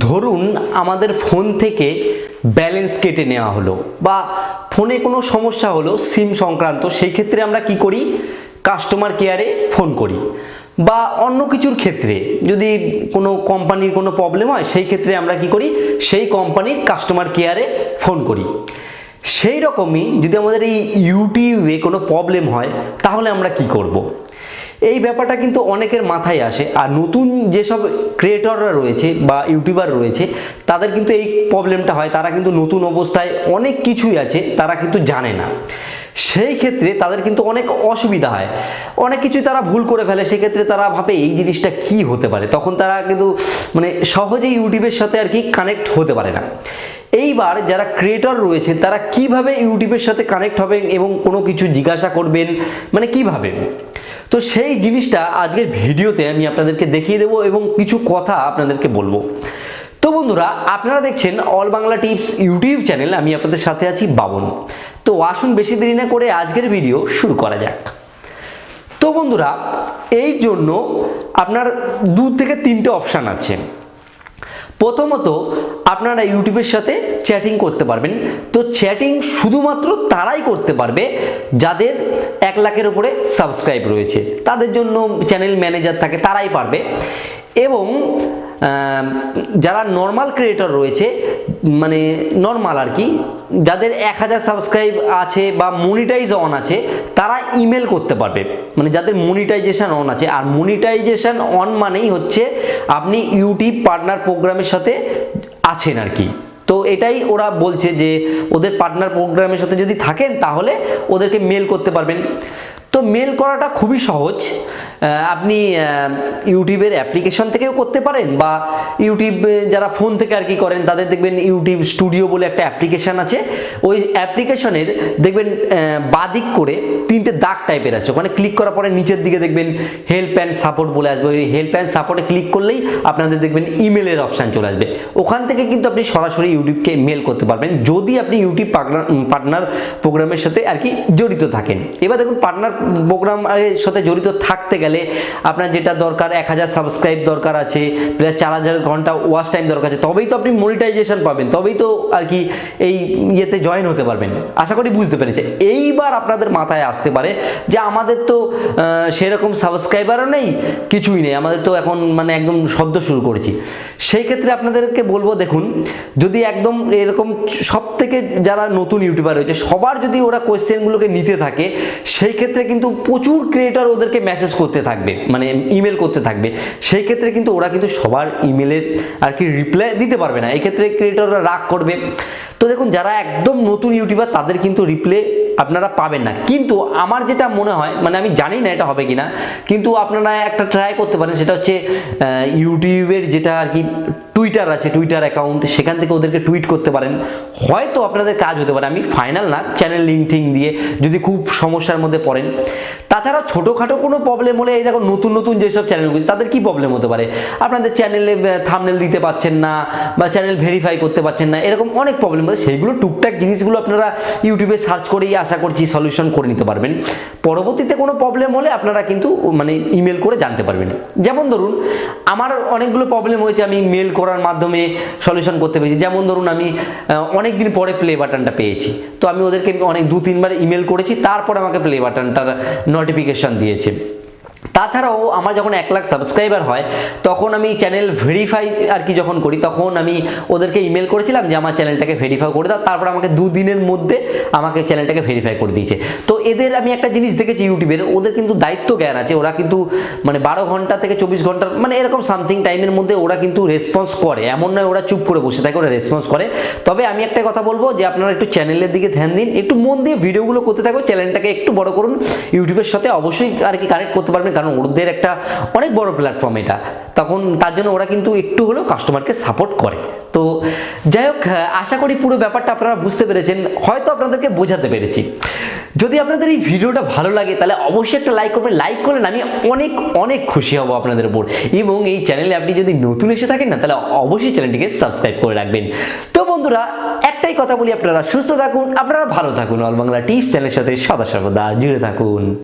ধরুন আমাদের ফোন থেকে ব্যালেন্স কেটে নেওয়া হলো বা ফোনে কোনো সমস্যা হলো সিম সংক্রান্ত, সেই ক্ষেত্রে আমরা কি করি? কাস্টমার কেয়ারে ফোন করি। বা অন্য কিছুর ক্ষেত্রে, যদি কোনো কোম্পানির কোনো প্রবলেম হয়, সেই ক্ষেত্রে আমরা কি করি? সেই কোম্পানির কাস্টমার কেয়ারে ফোন করি। সেই রকমই যদি আমাদের এই ইউটিউবে কোনো প্রবলেম হয়, তাহলে আমরা কি করব। এই ব্যাপারটা কিন্তু অনেকের মাথায় আসে। আর নতুন যেসব ক্রিয়েটররা রয়েছে বা ইউটিউবার রয়েছে, তাদের কিন্তু এই প্রবলেমটা হয়। তারা কিন্তু নতুন অবস্থায় অনেক কিছুই আছে, তারা কিন্তু জানে না। সেই ক্ষেত্রে তাদের কিন্তু অনেক অসুবিধা হয়। অনেক কিছুই তারা ভুল করে ফেলে, সেক্ষেত্রে তারা ভাবে এই জিনিসটা কি হতে পারে? তখন তারা কিন্তু মানে সহজেই ইউটিউবের সাথে আর কি কানেক্ট হতে পারে না। এইবার যারা ক্রিয়েটর রয়েছে, তারা কীভাবে ইউটিউবের সাথে কানেক্ট হবেন এবং কোনো কিছু জিজ্ঞাসা করবেন? মানে কীভাবে? তো সেই জিনিসটা আজকের ভিডিওতে আমি আপনাদেরকে দেখিয়ে দেবো এবং কিছু কথা আপনাদেরকে বলব। তো বন্ধুরা, আপনারা দেখছেন all Bangla tips YouTube channel, আমি আপনাদের সাথে আছি বাবন। তো আসুন বেশি দেরি না করে আজকের ভিডিও শুরু করা যাক। তো বন্ধুরা, এই জন্য আপনার দু থেকে তিনটে অপশান আছে। প্রথমত আপনারা ইউটিউবের সাথে চ্যাটিং করতে পারবেন। তো চ্যাটিং শুধুমাত্র তারাই করতে পারবে যাদের এক লাখের উপরে সাবস্ক্রাইব রয়েছে। তাদের জন্য চ্যানেল ম্যানেজার থাকে, তারাই পারবে। এবং যারা নর্মাল ক্রিয়েটর রয়েছে মানে নর্মাল আর কি, যাদের এক হাজার সাবস্ক্রাইব আছে বা মনিটাইজ অন আছে, তারা ইমেল করতে পারবে। মানে যাদের মনিটাইজেশন অন আছে। আর মনিটাইজেশন অন মানেই হচ্ছে আপনি ইউটিউব পার্টনার প্রোগ্রামের সাথে আছেন আর কি। তো এটাই ওরা বলছে যে, ওদের পার্টনার প্রোগ্রামের সাথে যদি থাকেন, তাহলে ওদেরকে মেল করতে পারবেন। মেল করাটা খুবই সহজ। আপনি ইউটিউবের অ্যাপ্লিকেশন থেকেও করতে পারেন বা ইউটিউব যারা ফোন থেকে আর কি করেন, তাদের দেখবেন ইউটিউব স্টুডিও বলে একটা অ্যাপ্লিকেশন আছে। ওই অ্যাপ্লিকেশনের দেখবেন বাদিক করে তিনটে দাগ টাইপের আছে। ওখানে ক্লিক করার পরে নিচের দিকে দেখবেন হেল্প অ্যান্ড সাপোর্ট বলে আসবে। ওই হেল্প অ্যান্ড সাপোর্টে ক্লিক করলেই আপনাদের দেখবেন ইমেলের অপশান চলে আসবে। ওখান থেকে কিন্তু আপনি সরাসরি ইউটিউবকে মেল করতে পারবেন। যদি আপনি ইউটিউব পার্টনার পার্টনার প্রোগ্রামের সাথে আর কি জড়িত থাকেন। এবার দেখুন পার্টনার প্রোগ্রামের সাথে জড়িত থাকতে গেলে আপনার যেটা দরকার, এক হাজার সাবস্ক্রাইব দরকার আছে প্লাস চার হাজার ঘণ্টা ওয়াচ টাইম দরকার আছে, তবেই তো আপনি মনিটাইজেশন পাবেন, তবেই তো আর কি এই ইয়েতে জয়েন হতে পারবেন। আশা করি বুঝতে পেরেছে। এইবার আপনাদের মাথায় আসতে পারে যে আমাদের তো সেরকম সাবস্ক্রাইবারও নেই, কিছুই নেই, আমাদের তো এখন মানে একদম সদ্য শুরু করেছি। সেই ক্ষেত্রে আপনাদেরকে বলব, দেখুন, যদি একদম এরকম সব থেকে যারা নতুন ইউটিউবার রয়েছে, সবার যদি ওরা কোয়েশ্চেনগুলোকে নিতে থাকে, সেই ক্ষেত্রে কিন্তু প্রচুর ক্রিয়েটার ওদেরকে মেসেজ করতে থাকবে মানে ইমেল করতে থাকবে। সেই ক্ষেত্রে কিন্তু ওরা কিন্তু সবার ইমেলের আর কি রিপ্লাই দিতে পারবে না। এক্ষেত্রে ক্রিয়েটররা রাগ করবে। তো দেখুন, যারা একদম নতুন ইউটিউবার তাদের কিন্তু রিপ্লে আপনারা পাবেন না। কিন্তু আমার যেটা মনে হয় মানে আমি জানি না এটা হবে কি না কিন্তু আপনারা একটা ট্রাই করতে পারেন, সেটা হচ্ছে ইউটিউবের যেটা আর কি টুইটার আছে টুইটার অ্যাকাউন্ট সেখান থেকে ওদেরকে টুইট করতে পারেন। হয়তো আপনাদের কাজ হতে পারে, আমি ফাইনাল না চ্যানেল লিঙ্ক টিঙ্ক দিয়ে যদি খুব সমস্যার মধ্যে পড়েন। তাছাড়া ছোটোখাটো কোনো প্রবলেম হলে, এই দেখো নতুন নতুন যেসব চ্যানেলগুলো তাদের কি প্রবলেম হতে পারে? আপনাদের চ্যানেলে থামনেল দিতে পারছেন না, বা চ্যানেল ভেরিফাই করতে পারছেন না, এরকম অনেক প্রবলেম আছে। সেইগুলো টুকটাক জিনিসগুলো আপনারা ইউটিউবে সার্চ করেই আশা করছি সলিউশন করে নিতে পারবেন। পরবর্তীতে কোনো প্রবলেম হলে আপনারা কিন্তু মানে ইমেল করে জানতে পারবেন। যেমন ধরুন, আমার অনেকগুলো প্রবলেম হয়েছে, আমি মেল করার মাধ্যমে সলিউশন করতে পেরেছি। যেমন ধরুন, আমি অনেক দিন পরে প্লে বাটনটা পেয়েছি। তো আমি ওদেরকে অনেক দু তিনবার ইমেল করেছি, তারপর আমাকে প্লে বাটনটার নোটিফিকেশন দিয়েছে। তাছাড়াও আমার যখন এক লাখ সাবস্ক্রাইবার হয়, তখন আমি চ্যানেল ভেরিফাই আর কি যখন করি, তখন আমি ওদেরকে ইমেল করেছিলাম যে, আমার চ্যানেলটাকে ভেরিফাই করে দাও। তারপর আমাকে দুদিনের মধ্যে আমাকে চ্যানেলটাকে ভেরিফাই করে দিয়েছে। তো এদের আমি একটা জিনিস দেখেছি ইউটিউবের ওদের কিন্তু দায়িত্ব জ্ঞান আছে। ওরা কিন্তু মানে বারো ঘণ্টা থেকে চব্বিশ ঘণ্টার মানে এরকম সামথিং টাইমের মধ্যে ওরা কিন্তু রেসপন্স করে। এমন নয় ওরা চুপ করে বসে থাকে, ওরা রেসপন্স করে। তবে আমি একটা কথা বলব যে, আপনারা একটু চ্যানেলের দিকে ধ্যান দিন। একটু মন দিয়ে ভিডিওগুলো করতে থাকো চ্যানেলটাকে একটু বড় করুন। ইউটিউবের সাথে অবশ্যই আর কি কানেক্ট করতে পারবেন। কারণ ওদের একটা অনেক বড় প্ল্যাটফর্ম এটা। তখন তার জন্য ওরা কিন্তু একটু হলেও কাস্টমারকে সাপোর্ট করে। তো যাই হোক আশা করি পুরো ব্যাপারটা আপনারা বুঝতে পেরেছেন। হয়তো আপনাদেরকে বোঝাতে পেরেছি। যদি আপনাদের এই ভিডিওটা ভালো লাগে, তাহলে অবশ্যই একটা লাইক করবেন। লাইক করলেন আমি অনেক অনেক খুশি হব আপনাদের উপর। এবং এই চ্যানেলে আপনি যদি নতুন এসে থাকেন না, তাহলে অবশ্যই চ্যানেলটিকে সাবস্ক্রাইব করে রাখবেন। তো বন্ধুরা, একটাই কথা বলি, আপনারা সুস্থ থাকুন, আপনারা ভালো থাকুন। অল বাংলা টিপস চ্যানেলের সাথে সদা সর্বদা জুড়ে থাকুন।